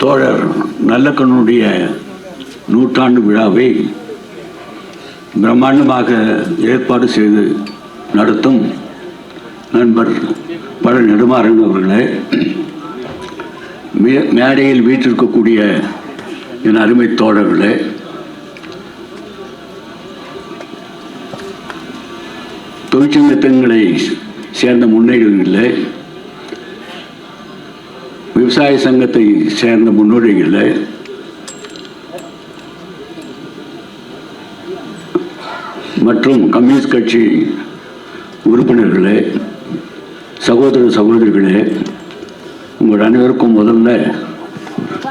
தோழர் நல்லக்கண்ணுடைய நூற்றாண்டு விழாவை பிரம்மாண்டமாக ஏற்பாடு செய்து நடத்தும் நண்பர் பல நெடுமாறன் அவர்களே மே மேடையில் வீற்றிருக்கக்கூடிய என் அருமை தோழர்களே தொழிற்சங்கங்களை சேர்ந்த முன்னேறிகளை விவசாய சங்கத்தை சேர்ந்த முன்னோடிகளில் மற்றும் கம்யூனிஸ்ட் கட்சி உறுப்பினர்களே சகோதர சகோதரிகளே உங்கள் அனைவருக்கும் முதல்ல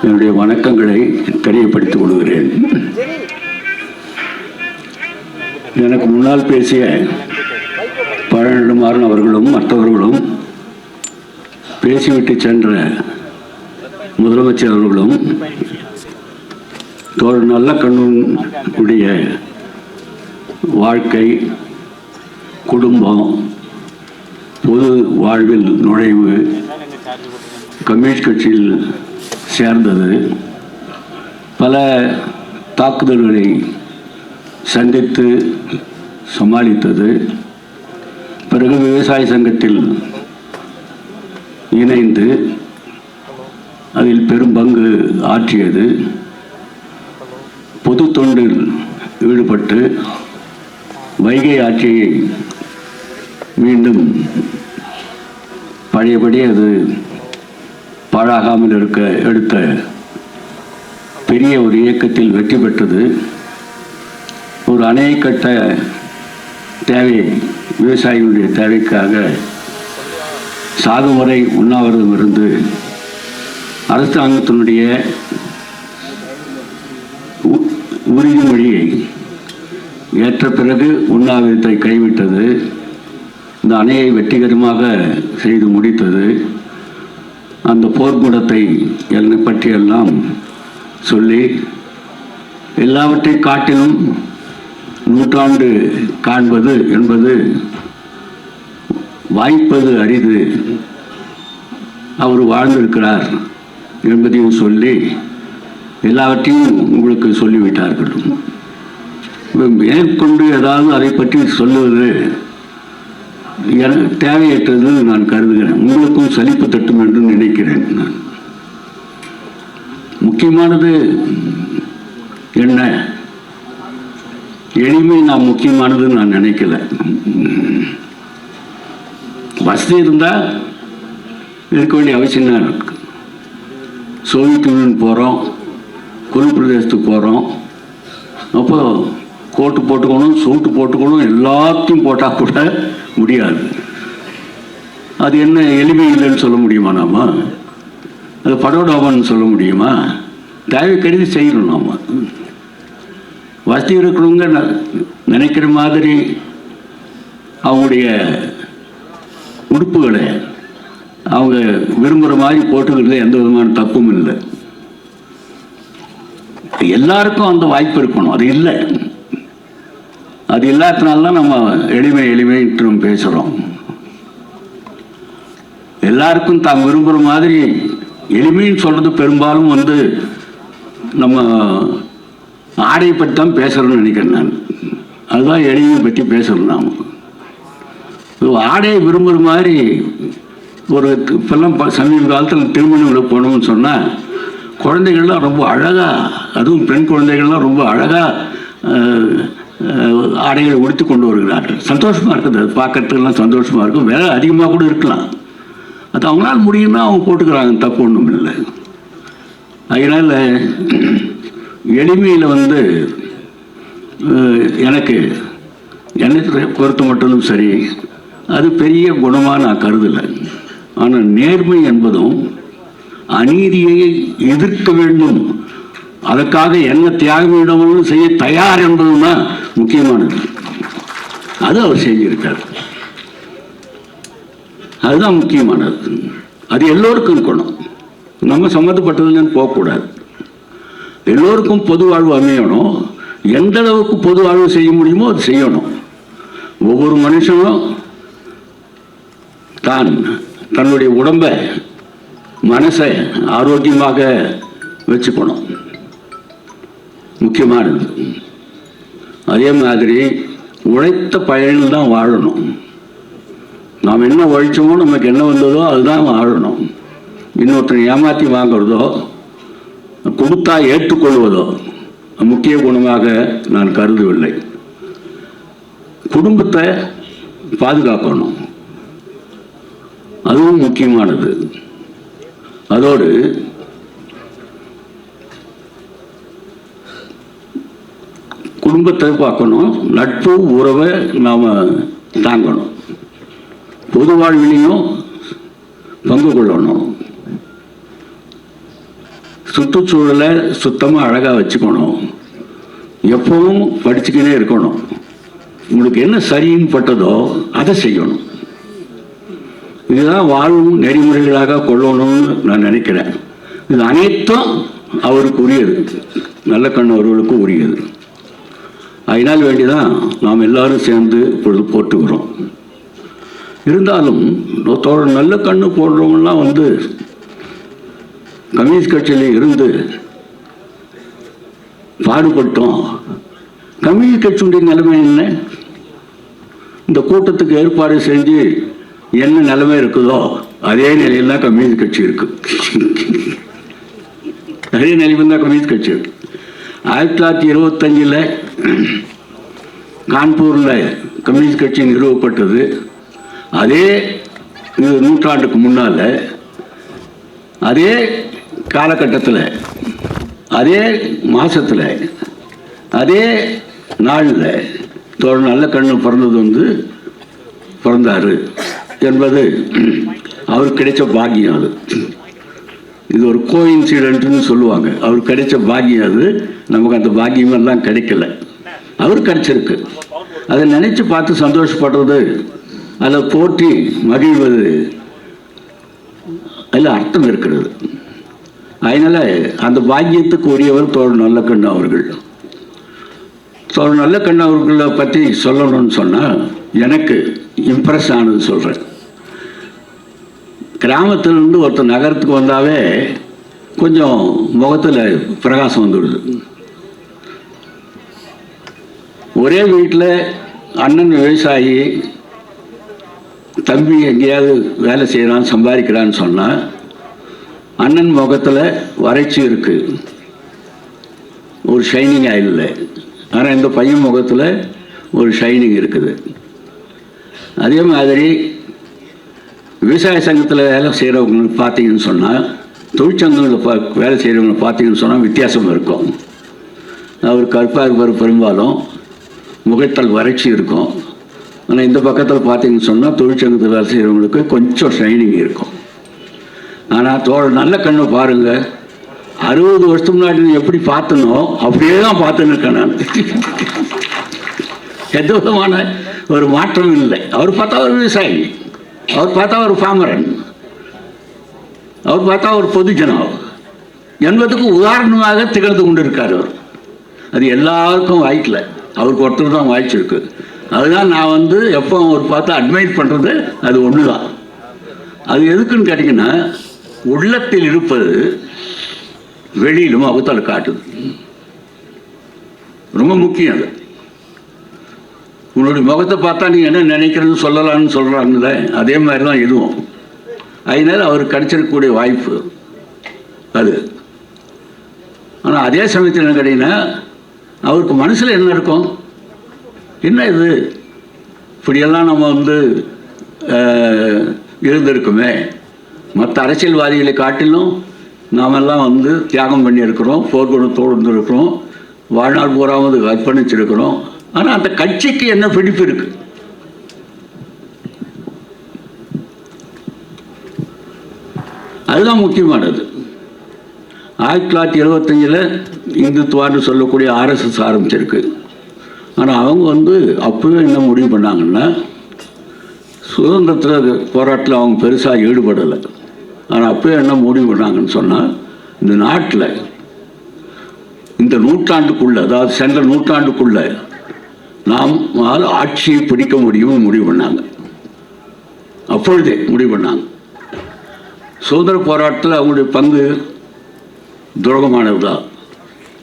என்னுடைய வணக்கங்களை தெரியப்படுத்திக் கொள்கிறேன். எனக்கு முன்னால் பேசிய பழனிடுமாறன் அவர்களும் மற்றவர்களும் பேசிவிட்டு சென்ற முதலமைச்சர் அவர்களும் தோழர் நல்ல கண்ணுடைய வாழ்க்கை குடும்பம் பொது வாழ்வில் நுழைவு கம்யூனிஸ்ட் கட்சியில் சேர்ந்தது. பல தாக்குதல்களை சந்தித்து சமாளித்தது. பிறகு விவசாய சங்கத்தில் இணைந்து அதில் பெரும் பங்கு ஆற்றியது. பொது தொண்டில் ஈடுபட்டு வைகை ஆட்சியை மீண்டும் பழையபடி அது பாழாகாமல் இருக்க எடுத்த பெரிய ஒரு இயக்கத்தில் வெற்றி பெற்றது. ஒரு அணை கட்ட தேவை விவசாயிகளுடைய தேவைக்காக சாகுமுறை உண்ணாவிரதம் இருந்து அரசாங்கத்தினுடைய உ- உறுதிமொழியை ஏற்ற பிறகு உண்ணாவிரத்தை கைவிட்டது. இந்த அணையை வெற்றிகரமாக செய்து முடித்தது. அந்த போர்க்குணத்தை என்னை பற்றியெல்லாம் சொல்லி எல்லாவற்றை காட்டிலும் நூற்றாண்டு காண்பது என்பது வாய்ப்பது அரிது. அவர் வாழ்ந்திருக்கிறார். என்பதையும் சொல்லி எல்லாவற்றையும் உங்களுக்கு சொல்லிவிட்டார்கள். மேற்கொண்டு ஏதாவது அதை பற்றி சொல்லுவது எனக்கு தேவையற்றது நான் கருதுகிறேன். உங்களுக்கும் சலிப்பு தட்டும் என்று நினைக்கிறேன் நான். முக்கியமானது என்ன? எளிமை நான் முக்கியமானதுன்னு நான் நினைக்கல. வசதி இருந்தால் இருக்க வேண்டிய அவசியம் தான் இருக்கு சோவியத் யூனியன் போகிறோம் குரு பிரதேசத்துக்கு போகிறோம் அப்போ கோட்டு போட்டுக்கணும் சூட்டு போட்டுக்கணும் எல்லாத்தையும் போட்டால் கூட முடியாது. அது என்ன எளிமை இல்லைன்னு சொல்ல முடியுமா நாம? அது படோடாபான்னு சொல்ல முடியுமா? தயவு கருதி செய்யணும் நாம். வசதி இருக்கிறவங்க ந- நினைக்கிற மாதிரி அவங்களுடைய உடுப்புகளை அவங்க விரும்புகிற மாதிரி போட்டுக்கிறது எந்த விதமான தப்பும் இல்லை. எல்லாருக்கும் அந்த வாய்ப்பு இருக்கணும். அது இல்லை. அது இல்லாதனால தான் நம்ம எளிமை எளிமைன்றும் பேசுகிறோம் எல்லாருக்கும் தாம் விரும்புகிற மாதிரி எளிமைன்னு சொல்கிறது பெரும்பாலும் வந்து நம்ம ஆடையை பற்றி தான் பேசுகிறோம்னு நினைக்கிறேன் நான். அதுதான் எளிமையை பற்றி பேசுகிறோம் நாம். ஆடையை விரும்புகிற மாதிரி ஒரு இப்பெல்லாம் ப- சமீப காலத்தில் திருமணம் விட போனோம்னு சொன்னால் குழந்தைகள்லாம் ரொம்ப அழகாக அதுவும் பெண் குழந்தைகள்லாம் ரொம்ப அழகாக ஆடைகளை உடுத்து கொண்டு வருகிறார்கள். சந்தோஷமாக இருக்குது அது பார்க்கறதுக்கெல்லாம் சந்தோஷமாக இருக்கும். வேலை அதிகமாக கூட இருக்கலாம். அது அவங்களால முடியும்னா அவங்க போட்டுக்கிறாங்க தப்பு ஒன்றும் இல்லை. அதனால் எளிமையில் வந்து எனக்கு என்னை பொறுத்த மட்டும் சரி அது பெரிய குணமாக நான் கருதலை. ஆனால் நேர்மை என்பதும் அநீதியை எதிர்க்க வேண்டும். அதற்காக என்ன தியாகம் இடமும் செய்ய தயார் என்பதும் தான் முக்கியமானது. அது அவர் செஞ்சிருக்கார். அதுதான் முக்கியமானது. அது எல்லோருக்கும் இருக்கணும் நம்ம சம்மந்தப்பட்டதுலன்னு போகக்கூடாது. எல்லோருக்கும் பொது வாழ்வு அமையணும். எந்த அளவுக்கு பொது வாழ்வு செய்ய முடியுமோ அது செய்யணும். ஒவ்வொரு மனுஷனும் தான் தன்னுடைய உடம்பை மனசை ஆரோக்கியமாக வச்சுக்கணும். முக்கியமானது அதே மாதிரி உழைத்த பயனில் தான் வாழணும். நாம் என்ன உழைச்சோமோ நமக்கு என்ன வந்ததோ அதுதான் வாழணும். இன்னொருத்தனை ஏமாற்றி வாங்கிறதோ கொடுத்தா ஏற்றுக்கொள்வதோ முக்கிய குணமாக நான் கருதவில்லை. குடும்பத்தை பாதுகாக்கணும். அதுவும் முக்கியமானது. அதோடு குடும்பத்தை பார்க்கணும். நட்பு உறவை நாம் தாங்கணும். பொது வாழ்விலையும் பங்கு கொள்ளணும். சுற்றுச்சூழலை சுத்தமாக அழகாக வச்சுக்கணும். எப்பவும் படிச்சுக்கினே இருக்கணும். உங்களுக்கு என்ன சரின்னு பட்டதோ அதை செய்யணும். இதுதான் வாழும் நெறிமுறைகளாக கொள்ளணும்னு நான் நினைக்கிறேன். இது அனைத்தும் அவருக்கு உரியது நல்ல கண் அவர்களுக்கு உரியது. அதனால் வேண்டிதான் நாம் எல்லாரும் சேர்ந்து இப்பொழுது போட்டுக்கிறோம் இருந்தாலும் தோழர் நல்ல கண்ணு போடுறவங்கலாம் வந்து கம்யூனிஸ்ட் கட்சியில் இருந்து பாடுபட்டோம். கம்யூனிஸ்ட் கட்சியுடைய நிலைமை என்ன? இந்த கூட்டத்துக்கு ஏற்பாடு செஞ்சு என்ன நிலைமை இருக்குதோ அதே நிலையில் தான் கம்யூனிஸ்ட் கட்சி இருக்கு. அதே நிலையில் தான் கம்யூனிஸ்ட் கட்சி இருக்கு. ஆயிரத்தி தொள்ளாயிரத்தி இருபத்தஞ்சில் கான்பூரில் கம்யூனிஸ்ட் கட்சி நிறுவப்பட்டது. அதே நூற்றாண்டுக்கு முன்னால் அதே காலகட்டத்தில் அதே மாதத்தில் அதே நாளில் தோழர் நல்ல கண்ணு பிறந்தது வந்து பிறந்தார். என்பது அவருக்கு கிடைச்ச பாக்கியம் அது. இது ஒரு கோ இன்சிடென்ட்னு சொல்லுவாங்க. அவருக்கு கிடைச்ச பாக்கியம் அது. நமக்கு அந்த பாக்கியமெல்லாம் கிடைக்கல. அவர் கிடைச்சிருக்கு. அதை நினைச்சு பார்த்து சந்தோஷப்படுறது அதை போற்றி மகிழ்வது அதில் அர்த்தம் இருக்கிறது. அதனால் அந்த பாக்கியத்துக்கு உரியவர் தோழர் கண்ணு அவர்கள். தோழர் கண்ணு அவர்களை பற்றி சொல்லணும்னு சொன்னால் எனக்கு இம்ப்ரெஸ் ஆனது சொல்கிறேன் கிராமத்திலிருந்து ஒருத்தர் நகரத்துக்கு வந்தாவே கொஞ்சம் முகத்தில் பிரகாசம் வந்துடுது. ஒரே வீட்டில் அண்ணன் விவசாயி தம்பி எங்கேயாவது வேலை செய்கிறான் சம்பாதிக்கிறான்னு சொன்னால் அண்ணன் முகத்தில் வறட்சி இருக்குது ஒரு ஷைனிங் ஆயில் ஆனால் இந்த பையன் முகத்தில் ஒரு ஷைனிங் இருக்குது. அதே மாதிரி விவசாய சங்கத்தில் வேலை செய்கிறவங்களுக்கு பார்த்தீங்கன்னு சொன்னால் தொழிற்சங்கங்களில் பா வேலை செய்கிறவங்க பார்த்தீங்கன்னு சொன்னால் வித்தியாசம் இருக்கும். அவர் கருப்பாக இருப்பார் பெரும்பாலும் முகத்தால் வறட்சி இருக்கும். ஆனால் இந்த பக்கத்தில் பார்த்தீங்கன்னு சொன்னால் தொழிற்சங்கத்தில் வேலை செய்கிறவங்களுக்கு கொஞ்சம் ஷைனிங் இருக்கும். ஆனால் தோழ நல்ல கண்ணை பாருங்கள் அறுபது வருஷத்துக்கு முன்னாடி நீ எப்படி பார்த்தனோ அப்படியே தான் பார்த்துன்னு இருக்கேன் நான். எந்த விதமான ஒரு மாற்றம் இல்லை. அவர் பார்த்தா ஒரு விவசாயி அவர் பார்த்தா ஒரு பாமரன் அவர் பார்த்தா ஒரு பொதுஜனம் என்பதுக்கு உதாரணமாக திகழ்ந்து கொண்டிருக்கார் அவர். அது எல்லாருக்கும் வாய்க்கல. அவருக்கு ஒருத்தர் தான் வாய்ச்சிருக்கு அதுதான் நான் வந்து எப்போ அவர் பார்த்து அட்மைட் பண்ணுறது அது ஒன்று தான் அது எதுக்குன்னு கேட்டிங்கன்னா உள்ளத்தில் இருப்பது வெளியிலும் அவத்தால் காட்டுது. ரொம்ப முக்கியம் அது. உன்னுடைய முகத்தை பார்த்தா நீ என்ன நினைக்கிறதுன்னு சொல்லலாம்னு சொல்கிறாங்கல்ல அதே மாதிரி தான் இதுவும். அதனால அவருக்கு கிடைச்சிருக்கக்கூடிய வாய்ப்பு அது. ஆனால் அதே சமயத்தில் என்ன கேட்டிங்கன்னா அவருக்கு மனசில் என்ன இருக்கும்? என்ன இது? இப்படியெல்லாம் நம்ம வந்து இருந்திருக்குமே. மற்ற அரசியல்வாதிகளை காட்டிலும் நாமெல்லாம் வந்து தியாகம் பண்ணியிருக்கிறோம் போர்க்குணத்தோடு இருந்திருக்கிறோம் வாழ்நாள் பூராவது அர்ப்பணிச்சிருக்கிறோம் ஆனால் அந்த கட்சிக்கு என்ன பிடிப்பு இருக்கு? அதுதான் முக்கியமானது. ஆயிரத்தி தொள்ளாயிரத்தி எழுபத்தஞ்சில் இந்துத்துவான்னு சொல்லக்கூடிய ஆர்எஸ்எஸ் ஆரம்பிச்சிருக்கு. ஆனால் அவங்க வந்து அப்போவே என்ன முடிவு பண்ணாங்கன்னா சுதந்திரத்தில் போராட்டத்தில் அவங்க பெருசாக ஈடுபடலை. ஆனால் அப்போவே என்ன முடிவு பண்ணாங்கன்னு சொன்னால் இந்த நாட்டில் இந்த நூற்றாண்டுக்குள்ளே அதாவது சென்ற நூற்றாண்டுக்குள்ளே நாம் ஆட்சியை பிடிக்க முடியும் முடிவு பண்ணாங்க. அப்பொழுதே முடிவு பண்ணாங்க. சுதந்திர போராட்டத்தில் அவங்களுடைய பங்கு துரோகமானது தான்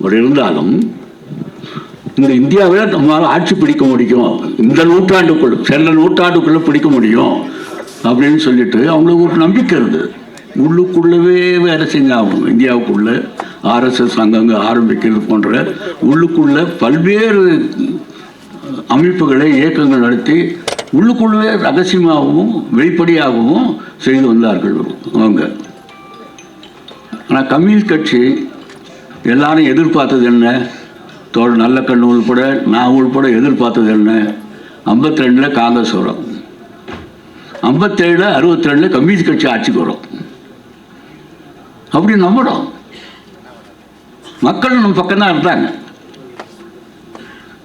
ஒரு இருந்தாலும் இந்த இந்தியாவில் நம்மளால் ஆட்சி பிடிக்க முடியும். இந்த நூற்றாண்டுக்குள்ள செல்ல நூற்றாண்டுக்குள்ளே பிடிக்க முடியும் அப்படின்னு சொல்லிட்டு அவங்களுக்கு ஒரு நம்பிக்கை இருந்தது. உள்ளுக்குள்ளவே வேலை செஞ்சாகணும். இந்தியாவுக்குள்ள ஆர்எஸ்எஸ் அங்கங்கே ஆரம்பிக்கிறது போன்ற உள்ளுக்குள்ளே பல்வேறு அமைப்புகளை இயக்கங்கள் நடத்தி உள்ளுக்குள்ளே ரகசியமாகவும் வெளிப்படையாகவும் செய்து வந்தார்கள் அவங்க. ஆனால் கம்யூனிஸ்ட் கட்சி எல்லாரும் எதிர்பார்த்தது என்ன? தோல் நல்ல கண்ணு உள்பட நான் உள்பட எதிர்பார்த்தது என்ன? ஐம்பத்தி ரெண்டில் காங்கிரஸ் வரும். ஐம்பத்தேழில் அறுபத்தி ரெண்டில் கம்யூனிஸ்ட் கட்சி ஆட்சிக்கு வரும். அப்படி நம்பணும் மக்கள் நம்ம பக்கம்தான் இருந்தாங்க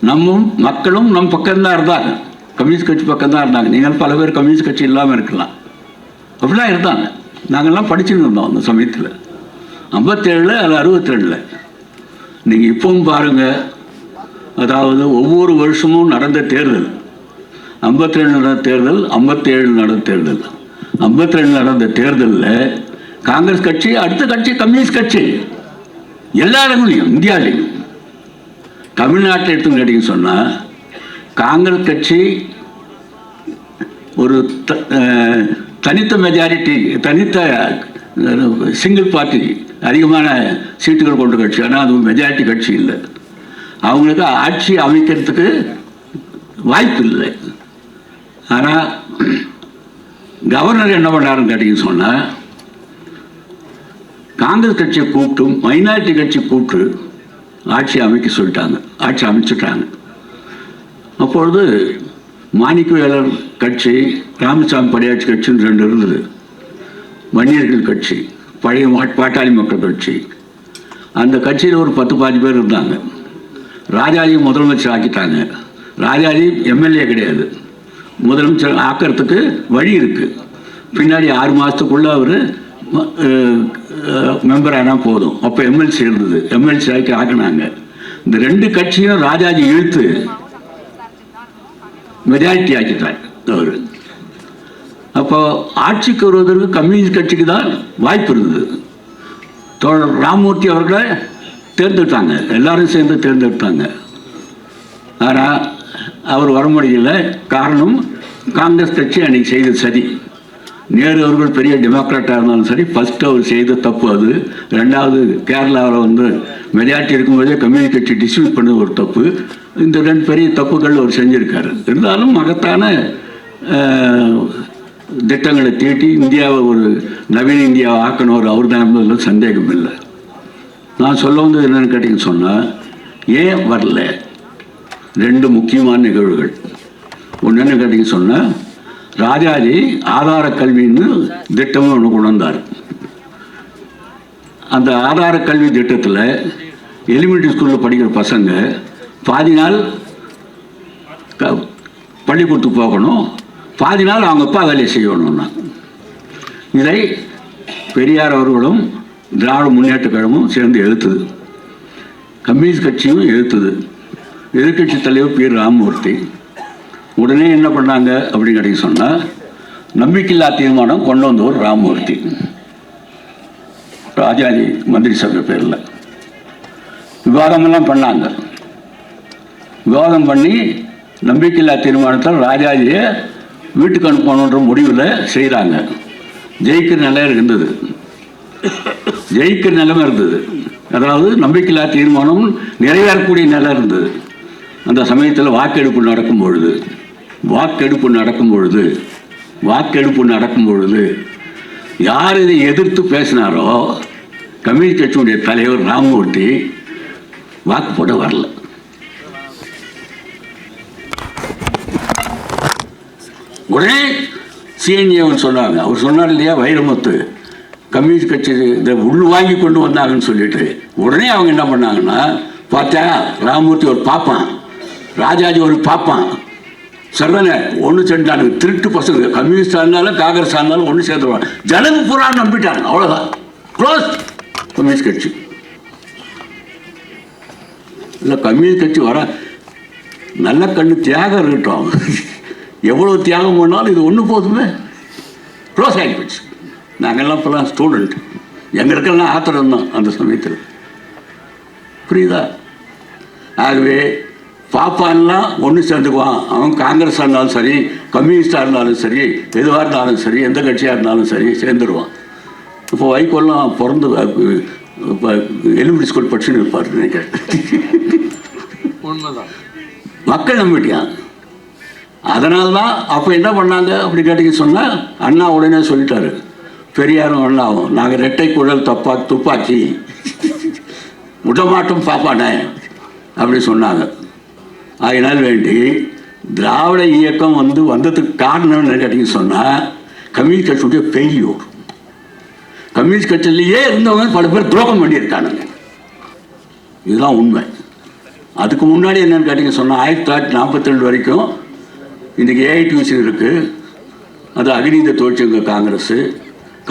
நம்மும் மக்களும் நம் பக்கம்தான் இருந்தாங்க கம்யூனிஸ்ட் கட்சி பக்கம்தான் இருந்தாங்க நீங்கள் பல பேர் கம்யூனிஸ்ட் கட்சி இல்லாமல் இருக்கலாம். அப்படிலாம் இருந்தாங்க. நாங்கள்லாம் படிச்சுட்டு இருந்தோம் அந்த சமயத்தில். ஐம்பத்தேழில் அது அறுபத்தேழில். நீங்கள் இப்பவும் பாருங்கள் அதாவது ஒவ்வொரு வருஷமும் நடந்த தேர்தல். ஐம்பத்தேழு நடந்த தேர்தல் ஐம்பத்தேழு நடந்த தேர்தல். ஐம்பத்தேழு நடந்த தேர்தலில் காங்கிரஸ் கட்சி அடுத்த கட்சி கம்யூனிஸ்ட் கட்சி. எல்லா இடங்களையும் இந்தியாவிலையும். தமிழ்நாட்டில் எடுத்து கேட்டிங்கன்னு சொன்னால் காங்கிரஸ் கட்சி ஒரு த- தனித்த மெஜாரிட்டி தனித்த சிங்கிள் பார்ட்டி அதிகமான சீட்டுகள் கொண்ட கட்சி. ஆனால் அது மெஜாரிட்டி கட்சி இல்லை. அவங்களுக்கு ஆட்சி அமைக்கிறதுக்கு வாய்ப்பு இல்லை. ஆனால் கவர்னர் என்ன பண்ணாருன்னு கேட்டிங்க சொன்னால் காங்கிரஸ் கட்சியை கூப்பிட்டும் மைனாரிட்டி கட்சி கூப்பிட்டு ஆட்சி அமைக்க சொல்லிட்டாங்க. ஆட்சி அமைச்சிட்டாங்க அப்பொழுது மாணிக்கவேலர் கட்சி ராமசாமி படையாட்சி கட்சின்னு ரெண்டு இருந்தது. வன்னியர்கள் கட்சி பழைய பாட்டாளி மக்கள் கட்சி. அந்த கட்சியில் ஒரு பத்து பாஞ்சு பேர் இருந்தாங்க. ராஜாஜி முதலமைச்சர் ஆக்கிட்டாங்க. ராஜாஜி எம்எல்ஏ கிடையாது. முதலமைச்சர் ஆக்கிறதுக்கு வழி இருக்குது பின்னாடி ஆறு மாதத்துக்குள்ளே அவர் மெம்பர் ஆனால் போதும். அப்போ எம்எல்சி இருந்தது. எம்எல்சி ஆக்கி ஆக்கினாங்க. இந்த ரெண்டு கட்சியும் ராஜாஜி இழுத்து மெஜாரிட்டி ஆக்கிட்டார் அவர். அப்போ ஆட்சிக்கு வருவதற்கு கம்யூனிஸ்ட் கட்சிக்கு தான் வாய்ப்பு இருந்தது. தோழர் ராமமூர்த்தி அவர்களை தேர்ந்தெடுத்தாங்க. எல்லாரும் சேர்ந்து தேர்ந்தெடுத்தாங்க. ஆனால் அவர் வர முடியல. காரணம் காங்கிரஸ் கட்சி அன்னைக்கு செய்த சதி. நேரு அவர்கள் பெரிய டெமோக்ராட்டாக இருந்தாலும் சரி ஃபஸ்ட்டு அவர் செய்த தப்பு அது. ரெண்டாவது கேரளாவில் வந்து மெஜாரிட்டி இருக்கும்போதே கம்யூனிஸ்ட் கட்சி டிஸ்மிஸ் பண்ணது ஒரு தப்பு. இந்த ரெண்டு பெரிய தப்புகள் அவர் செஞ்சுருக்கார். இருந்தாலும் மகத்தான திட்டங்களை தீட்டி இந்தியாவை ஒரு நவீன இந்தியாவை ஆக்கணும் அவர் தான் என்பதில் சந்தேகம் இல்லை. நான் சொல்ல வந்தது என்னென்னு கேட்டிங்கன்னு சொன்னால் ஏன் வரல? ரெண்டு முக்கியமான நிகழ்வுகள். ஒன்று என்ன கேட்டிங்கன்னு சொன்னால் ராஜாஜி ஆதார கல்வின்னு திட்டமும் ஒன்று கொண்டு வந்தார். அந்த ஆதார கல்வி திட்டத்தில் எலிமெண்ட்ரி ஸ்கூலில் படிக்கிற பசங்க பாதி நாள் க- பள்ளிக்கூடத்துக்கு போகணும் பாதி நாள் அவங்க அப்பா வேலையை செய்யணும்னா. இதை பெரியார் அவர்களும் திராவிட முன்னேற்ற கழகமும் சேர்ந்து எழுத்துது. கம்யூனிஸ்ட் கட்சியும் எழுத்துது. எதிர்க்கட்சி தலைவர் பி. ராமமூர்த்தி. உடனே என்ன பண்ணாங்க அப்படின்னு கேட்டீங்க சொன்னால் நம்பிக்கையில்லா தீர்மானம் கொண்டு வந்தவர் ராமமூர்த்தி. ராஜாஜி மந்திரி சபை பேரில். விவாதமெல்லாம் பண்ணாங்க. விவாதம் பண்ணி நம்பிக்கையில்லா தீர்மானத்தில் ராஜாஜியை வீட்டுக்கு அனுப்பணுன்ற முடிவில் செய்கிறாங்க ஜெயிக்கிற நிலை இருந்தது. ஜெயிக்கிற நிலைமை இருந்தது. அதாவது நம்பிக்கையில்லா தீர்மானம் நிறைவேறக்கூடிய நிலை இருந்தது. அந்த சமயத்தில் வாக்கெடுப்பு நடக்கும் பொழுது. வாக்கெடுப்பு நடக்கும் பொழுது வாக்கெடுப்பு நடக்கும் பொழுது யார் இதை எதிர்த்து பேசினாரோ கம்யூனிஸ்ட் கட்சியுடைய தலைவர் ராமமூர்த்தி வாக்கு போட வரல. உடனே சிஎன்ஏவன் சொன்னாங்க. அவர் சொன்னார் இல்லையா வைரமுத்து கம்யூனிஸ்ட் கட்சி இதை உள் வாங்கி கொண்டு வந்தாங்கன்னு சொல்லிட்டு. உடனே அவங்க என்ன பண்ணாங்கன்னா பார்த்தா ராமமூர்த்தி ஒரு பாப்பான் ராஜாஜி ஒரு பாப்பான் சரிதானே ஒன்று சேர்ந்தானுங்க திருட்டு பசங்க. கம்யூனிஸ்டாக இருந்தாலும் காங்கிரஸாக இருந்தாலும் ஒன்று சேர்ந்துருவாங்க. ஜனங்க பூரா நம்பிட்டாங்க. அவ்வளோதான் க்ளோஸ் கம்யூனிஸ்ட் கட்சி. இல்லை கம்யூனிஸ்ட் கட்சி வர நல்ல கண்ணு தியாகம் இருக்கட்டும். எவ்வளோ தியாகம் பண்ணாலும் இது ஒன்று போதுமே. க்ளோஸ் ஆகி போச்சு. நாங்கள்லாம் இப்போலாம் ஸ்டூடெண்ட் எங்களுக்கெல்லாம் ஆத்திரம் தான் அந்த சமயத்தில். புரியுதா? ஆகவே பாப்பான்லாம் ஒன்று சேர்ந்துக்குவான். அவன் காங்கிரஸாக இருந்தாலும் சரி கம்யூனிஸ்டாக இருந்தாலும் சரி எதுவாக இருந்தாலும் சரி எந்த கட்சியாக இருந்தாலும் சரி சேர்ந்துருவான். இப்போ வைகோல்லாம் பிறந்து இப்போ எலிமெண்ட்ரி ஸ்கூல் படிச்சுன்னு இருப்பார் நினைக்கிறேன். மக்கள் நம்பிட்டான் அதனால தான் அப்போ என்ன பண்ணாங்க அப்படி கேட்டீங்க சொன்னால் அண்ணா உடனே சொல்லிட்டாரு. பெரியாரும் அண்ணாவும் நாங்கள் ரெட்டை குழல் தப்பா துப்பாக்கி. விடமாட்டோம் பாப்பானே அப்படி சொன்னாங்க. அதனால் வேண்டி திராவிட இயக்கம் வந்து வந்ததுக்கு காரணம் என்ன கேட்டீங்க சொன்னால் கம்யூனிஸ்ட் கட்சியுடைய ஃபெயில்யூர் கம்யூனிஸ்ட் கட்சியிலேயே இருந்தவங்க பல பேர் துரோகம் பண்ணியிருக்கானுங்க. இதுதான் உண்மை. அதுக்கு முன்னாடி என்னென்னு கேட்டிங்க சொன்னால் ஆயிரத்தி தொள்ளாயிரத்தி நாற்பத்தி ரெண்டு வரைக்கும் இன்றைக்கி ஏஐடியூசி இருக்குது அது அகிநீத தொழிற்சங்க காங்கிரஸ்.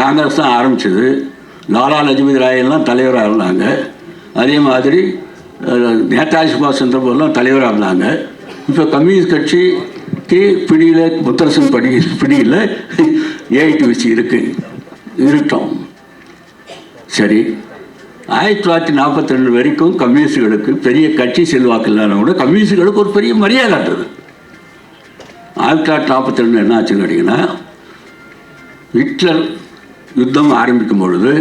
காங்கிரஸ் தான் ஆரம்பிச்சது. லாலா லஜபதி ராயெல்லாம் தலைவராக இருந்தாங்க. அதே மாதிரி நேதாஜி சுபாஷ் சந்திர போஸ்லாம் தலைவராக இருந்தாங்க. இப்போ கம்யூனிஸ்ட் கட்சிக்கு பிடியில் முத்தரசன் படி பிடியில் ஏஐடியூசி இருக்குது இருக்கட்டும். சரி. ஆயிரத்தி தொள்ளாயிரத்தி நாற்பத்தி ரெண்டு வரைக்கும் கம்யூனிஸ்டுகளுக்கு பெரிய கட்சி செல்வாக்கு இல்லாத கூட கம்யூனிஸ்டுகளுக்கு ஒரு பெரிய மரியாதை இருந்தது. ஆயிரத்தி தொள்ளாயிரத்தி நாற்பத்தி ரெண்டு என்ன ஆச்சுன்னு கேட்டிங்கன்னா ஹிட்லர் யுத்தம் ஆரம்பிக்கும் பொழுது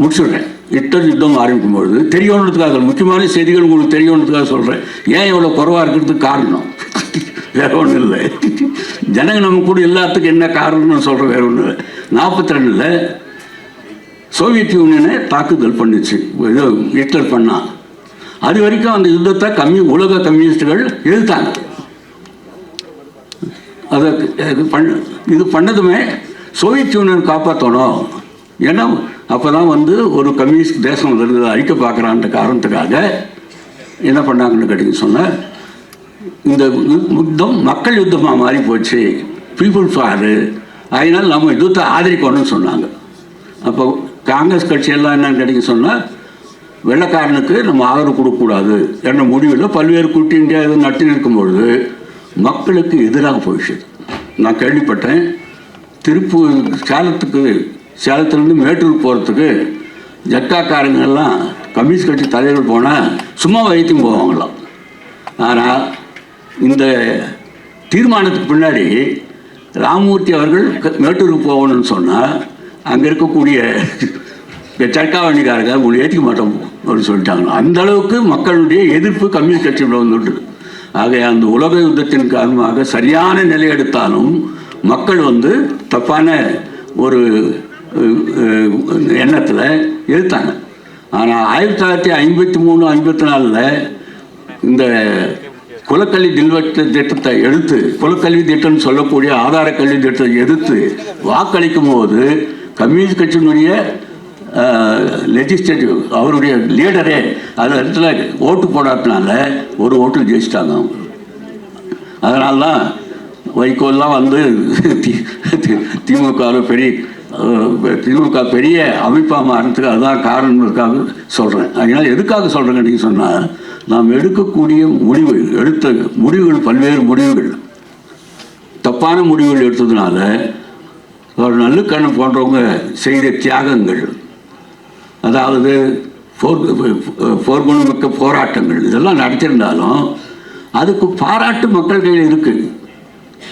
முடிச்சுடுறேன். யுத்தம் யுத்தம் ஆரம்பிக்கும் பொழுது தெரியணுன்றதுக்காக முக்கியமான செய்திகள் உங்களுக்கு தெரியணுன்றதுக்காக சொல்கிறேன் ஏன் இவ்வளோ குறவாக இருக்கிறதுக்கு காரணம்? வேற ஒன்றும் இல்லை. ஜனங்க நம்ம கூட எல்லாத்துக்கும் என்ன காரணம்னு சொல்கிறேன் வேற ஒன்றும் இல்லை. நாற்பத்தி ரெண்டில் சோவியத் யூனியனை தாக்குதல் பண்ணுச்சு. இது ஹிட்லர் பண்ணான் அது வரைக்கும் அந்த யுத்தத்தை கம்மி உலக கம்யூனிஸ்டுகள் எதிர்த்தாங்க அதை இது பண்ண இது பண்ணதுமே சோவியத் யூனியன் காப்பாற்றணும் ஏன்னா அப்போ தான் வந்து ஒரு கம்யூனிஸ்ட் தேசம் இருந்தது அழிக்க பார்க்குறான்ற காரணத்துக்காக என்ன பண்ணாங்கன்னு கேட்டீங்க சொன்னால் இந்த யுத்தம் மக்கள் யுத்தமாக மாறி போச்சு பீப்புள் ஃபாரு அதனால் நம்ம யுத்தத்தை ஆதரிக்கணும்னு சொன்னாங்க. அப்போ காங்கிரஸ் கட்சியெல்லாம் என்னன்னு கேட்டிங்க சொன்னால் வெள்ளைக்காரனுக்கு நம்ம ஆதரவு கொடுக்கக்கூடாது என்ற முடிவில் பல்வேறு கூட்டி இந்தியா இது நட்டு இருக்கும்பொழுது மக்களுக்கு எதிராக போயிடுச்சு. நான் கேள்விப்பட்டேன் திருப்பூர் சேலத்துக்கு சேலத்துலேருந்து மேட்டூர் போகிறதுக்கு ஜட்காக்காரங்கெல்லாம் கம்யூனிஸ்ட் கட்சி தலைவர்கள் போனால் சும்மா வைத்தியம் போவாங்களாம். ஆனால் இந்த தீர்மானத்துக்கு பின்னாடி ராமமூர்த்தி அவர்கள் மேட்டூருக்கு போகணும்னு சொன்னால் அங்கே இருக்கக்கூடிய சர்க்காவணிக்காரங்க உங்களை ஏற்றிக்க மாட்டோம் அப்படின்னு சொல்லிட்டாங்க அந்த அளவுக்கு மக்களுடைய எதிர்ப்பு கம்யூனிஸ்ட் கட்சியில் வந்துட்டு ஆக அந்த உலக யுத்தத்தின் காரணமாக சரியான நிலை எடுத்தாலும் மக்கள் வந்து தப்பான ஒரு எண்ணத்தில் எடுத்தாங்க ஆனால் ஆயிரத்தி தொள்ளாயிரத்தி ஐம்பத்தி மூணு ஐம்பத்தி நாலில் இந்த குலக்கல்வி தில்வட்ட திட்டத்தை எடுத்து குலக்கல்வி திட்டம்னு சொல்லக்கூடிய ஆதார கல்வி திட்டத்தை எதிர்த்து வாக்களிக்கும் போது கம்யூனிஸ்ட் கட்சியினுடைய லெஜிஸ்லேட்டிவ் அவருடைய லீடரே அது இடத்துல ஓட்டு போடாதனால ஒரு ஓட்டு ஜெயிச்சிட்டாங்க அவங்க. அதனால தான் வைகோல்லாம் வந்து தி- திமுக பெரிய திமுக பெரிய அமைப்பாக மாறதுக்கு அதுதான் காரணங்களுக்காக சொல்கிறேன் அதனால் எதுக்காக சொல்கிறேங்க நீங்கள் சொன்னால் நாம் எடுக்கக்கூடிய முடிவுகள் எடுத்த முடிவுகள் பல்வேறு முடிவுகள் தப்பான முடிவுகள் எடுத்ததுனால ஒரு நல்லுக்கண்ணு போன்றவங்க செய்த தியாகங்கள் அதாவது போர் போர்க்குணமிக்க போராட்டங்கள் இதெல்லாம் நடத்திருந்தாலும் அதுக்கு பாராட்டு மக்கள் கையில் இருக்குது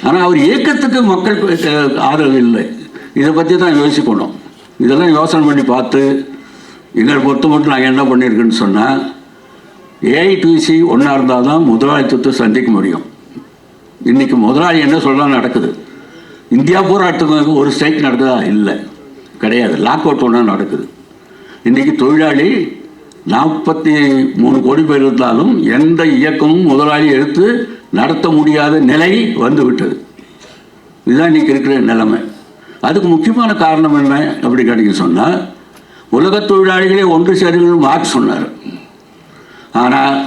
ஆனால் அவர் இயக்கத்துக்கு மக்கள் ஆதரவு இல்லை. இதை பற்றி தான் யோசிக்கணும். இதெல்லாம் யோசனை பண்ணி பார்த்து எங்களை பொறுத்த மட்டும் நாங்கள் என்ன பண்ணியிருக்கேன்னு சொன்னால் ஏஐடிசி ஒன்றா இருந்தால் தான் முதலாளித்துவத்தை சந்திக்க முடியும். இன்றைக்கி முதலாளி என்ன சொல்கிறான் நடக்குது? இந்தியா போராட்டத்துக்கு ஒரு ஸ்ட்ரைக் நடக்குதா? இல்லை. கிடையாது. லாக் அவுட் ஒன்றா நடக்குது. இன்றைக்கி தொழிலாளி நாற்பத்தி மூணு கோடி பேர் இருந்தாலும் எந்த இயக்கமும் முதலாளி எடுத்து நடத்த முடியாத நிலை வந்துவிட்டது. இதுதான் இன்றைக்கி இருக்கிற நிலைமை. அதுக்கு முக்கியமான காரணம் என்ன அப்படி கேட்டீங்க சொன்னால் உலக தொழிலாளிகளே ஒன்று சேருங்கள் மார்க் சொன்னார். ஆனால்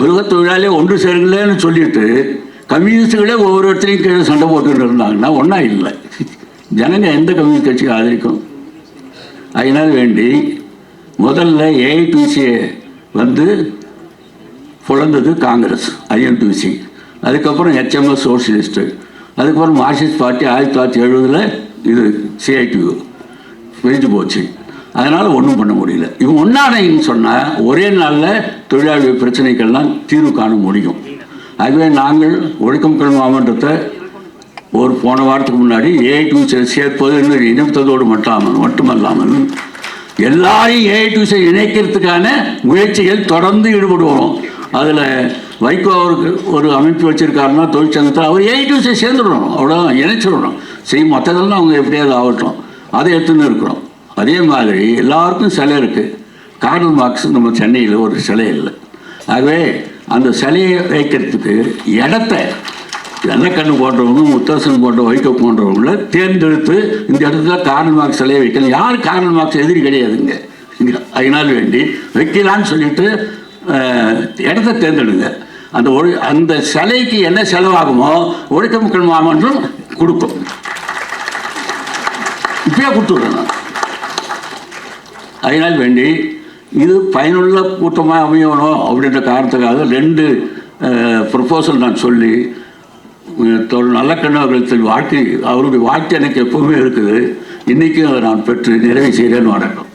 உலக தொழிலாளியே ஒன்று சேருங்களேன்னு சொல்லிட்டு கம்யூனிஸ்டுகளே ஒவ்வொரு இடத்துலையும் கீழே சண்டை போட்டுட்டு இருந்தாங்கன்னா ஒன்றா இல்லை. ஜனங்க எந்த கம்யூனிஸ்ட் கட்சியை ஆதரிக்கும்? அதனால் வேண்டி முதல்ல ஏஐடிசியை வந்து பிளந்தது காங்கிரஸ் ஐஎன்டிசி அதுக்கப்புறம் ஹெச்எம்எஸ் சோசியலிஸ்ட்டு அதுக்கப்புறம் மார்க்சிஸ்ட் பார்ட்டி ஆயிரத்தி தொள்ளாயிரத்தி எழுபதில் இது சிஐடியு பிரிஞ்சு போச்சு. அதனால் ஒன்றும் பண்ண முடியல. இவன் ஒன்னாடைன்னு சொன்னால் ஒரே நாளில் தொழிலாளி பிரச்சனைகள்லாம் தீர்வு காண முடியும். அதுவே நாங்கள் ஒழுக்கம் கல் மாமன்றத்தை ஒரு போன வாரத்துக்கு முன்னாடி ஏஐ சேர்ப்பது என்று மட்டாமல் மட்டும் மட்டுமல்லாமல் எல்லாரையும் ஏஐ இணைக்கிறதுக்கான முயற்சிகள் தொடர்ந்து ஈடுபடுவோம். அதில் வைகோ அவருக்கு ஒரு அமைப்பு வச்சுருக்காருன்னா தொழிற்சங்கத்தில் அவர் ஏஐ சேர்ந்துடணும். அவ்வளோ இணைச்சிடணும். செய்யும் மற்றதெல்லாம் அவங்க எப்படியாவது ஆகட்டும். அதை எடுத்துன்னு இருக்கிறோம். அதே மாதிரி எல்லாருக்கும் சிலை இருக்குது கார்ல் மார்க்ஸ் நம்ம சென்னையில் ஒரு சிலை இல்லை. ஆகவே அந்த சிலையை வைக்கிறதுக்கு இடத்த வெள்ளக்கண்ணு போன்றவங்க முத்தரசன் போன்ற வைகோ போன்றவங்கள தேர்ந்தெடுத்து இந்த இடத்துல கார்ல் மார்க்ஸ் சிலையை வைக்கணும். யார் கார்ல் மார்க்ஸ் எதிரி கிடையாதுங்க. இங்க அதனால் வேண்டி வைக்கலான்னு சொல்லிட்டு இடத்த தேர்ந்தெடுங்க. அந்த ஒழு அந்த சிலைக்கு என்ன செலவாகுமோ ஒழுக்க மக்கள் மாமன்றம் கொடுக்கும். இப்பயே கொடுத்துடணும் நான் அதனால் வேண்டி இது பயனுள்ள கூட்டமாக அமையணும் அப்படின்ற காரணத்துக்காக ரெண்டு ப்ரொப்போசல் நான் சொல்லி அஹ், தொல் நல்லக்கண்ணு அவர்களுக்கு வாழ்க்கை அவருடைய வாழ்க்கை எனக்கு எப்பவுமே இருக்குது. இன்றைக்கும் அதை நான் பெற்று நிறைவு செய்கிறேன்னு வணக்கம்.